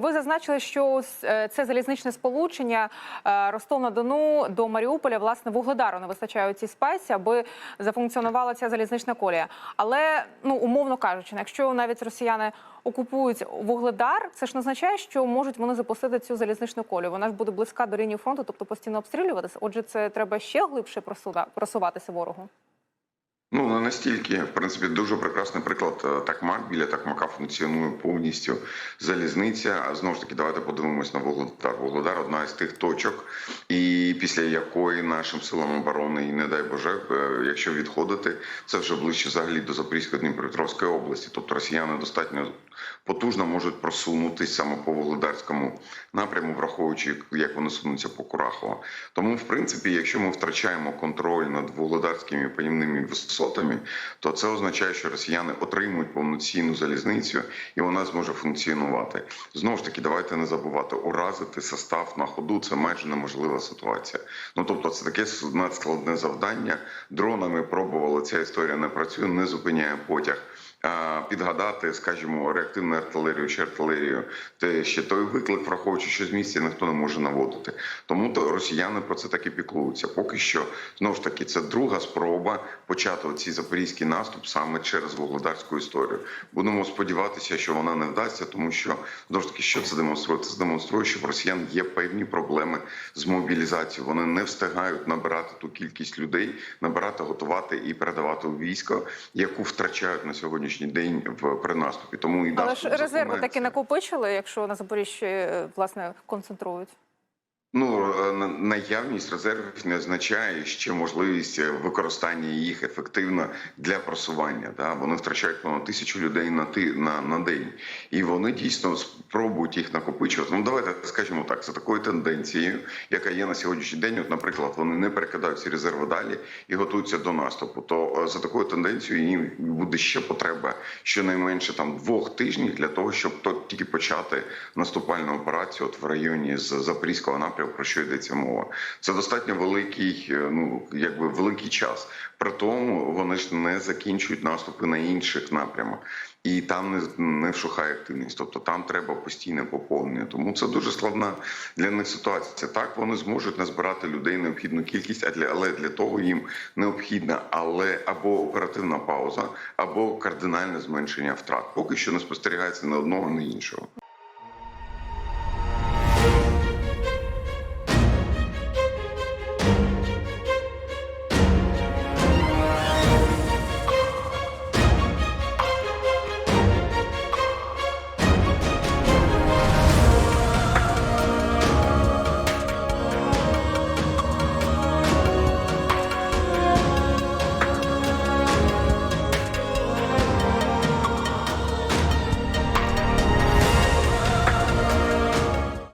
Ви зазначили, що е, це залізничне сполучення е, Ростов-на-Дону до Маріуполя, власне, вугледару не вистачає у цій спайці, аби зафункціонувала ця залізнична колія. Але ну умовно кажучи, якщо навіть росіяни окупують вугледар, це ж не означає, що можуть вони запустити цю залізничну колію. Вона ж буде близька до лінії фронту, тобто постійно обстрілюватися. Отже, це треба ще глибше просуватися ворогу. Ну не настільки, в принципі, дуже прекрасний приклад. Е, Такмак біля Такмака функціонує повністю залізниця. А знову ж таки, давайте подивимось на Вугледар. Вугледар одна із тих точок, і після якої нашим силам оборони, і не дай Боже, е, якщо відходити, це вже ближче взагалі до Запорізької Дніпропетровської області. Тобто росіяни достатньо потужно можуть просунутися саме по Вугледарському напряму, враховуючи як вони сунуться по Курахово. Тому, в принципі, якщо ми втрачаємо контроль над вугледарськими панівними висотами, то це означає, що росіяни отримують повноцінну залізницю і вона зможе функціонувати. Знову ж таки, давайте не забувати уразити состав на ходу. Це майже неможлива ситуація. Ну тобто, це таке надскладне завдання. Дронами пробували ця історія не працює, не зупиняє потяг. Підгадати, скажімо, реактивну артилерію чи артилерію, те ще той виклик, враховуючи, що з місця ніхто не може наводити. Тому то росіяни про це так і піклуються. Поки що знову ж таки це друга спроба почати цей запорізький наступ саме через вугледарську історію. Будемо сподіватися, що вона не вдасться, тому що знову ж таки, що це демонструє? Це демонструє, що в росіян є певні проблеми з мобілізацією. Вони не встигають набирати ту кількість людей, набирати, готувати і передавати у військо, яку втрачають на сьогоднішній день в при наступі. Тому і Але ж резерви таки накопичили, якщо на Запоріжжі е, власне концентрують. Ну е, на- наявність резервів не означає ще можливість е, використання їх ефективно для просування. Да? Вони втрачають понад тисячу людей на ти на, на день, і вони дійсно спробують їх накопичувати. Ну давайте скажімо так, за такою тенденцією, яка є на сьогоднішній день. От, наприклад, вони не перекидають ці резерви далі і готуються до наступу. То е, за такою тенденцією їм буде ще потреба щонайменше там двох тижнів для того, щоб то тільки почати наступальну операцію от в районі з Запорізького напрямку, про що йдеться мова. Це достатньо великий, е, ну якби великий час. При тому вони ж не закінчують наступи на інших напрямах. І там не, не вшухає активність, тобто там треба постійне поповнення. Тому це дуже складна для них ситуація. Так вони зможуть назбирати людей необхідну кількість, а для але для того їм необхідна але або оперативна пауза, або кардинальне зменшення втрат. Поки що не спостерігається ні одного, ні іншого.